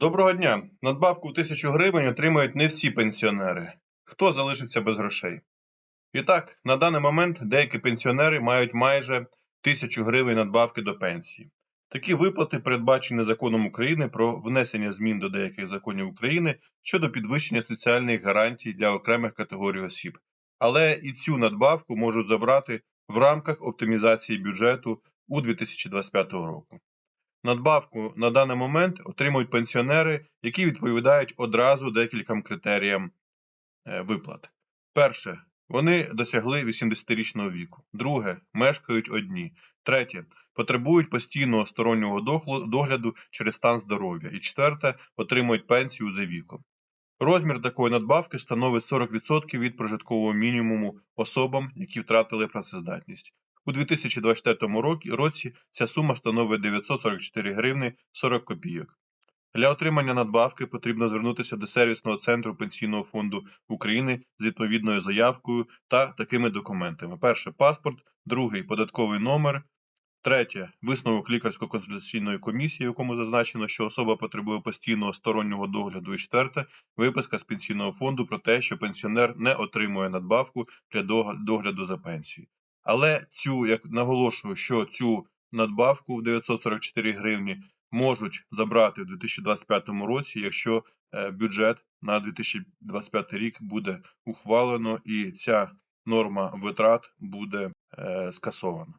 Доброго дня! Надбавку у тисячу гривень отримують не всі пенсіонери. Хто залишиться без грошей? І так, на даний момент деякі пенсіонери мають майже тисячу гривень надбавки до пенсії. Такі виплати передбачені законом України про внесення змін до деяких законів України щодо підвищення соціальних гарантій для окремих категорій осіб. Але і цю надбавку можуть забрати в рамках оптимізації бюджету у 2025 року. Надбавку на даний момент отримують пенсіонери, які відповідають одразу декільком критеріям е, виплат. Перше, вони досягли 80-річного віку. Друге, мешкають одні. Третє, потребують постійного стороннього догляду через стан здоров'я. І четверте, отримують пенсію за віком. Розмір такої надбавки становить 40% від прожиткового мінімуму особам, які втратили працездатність. У 2024 році- ця сума становить 944 гривни 40 копійок. Для отримання надбавки потрібно звернутися до сервісного центру Пенсійного фонду України з відповідною заявкою та такими документами: перше паспорт, другий податковий номер, третє висновок лікарсько-консультаційної комісії, в якому зазначено, що особа потребує постійного стороннього догляду, і четверте виписка з пенсійного фонду про те, що пенсіонер не отримує надбавку для догляду за пенсією. Але цю, як наголошую, що цю надбавку в 944 гривні можуть забрати в 2025 році, якщо е, бюджет на 2025 рік буде ухвалено і ця норма витрат буде е, скасована.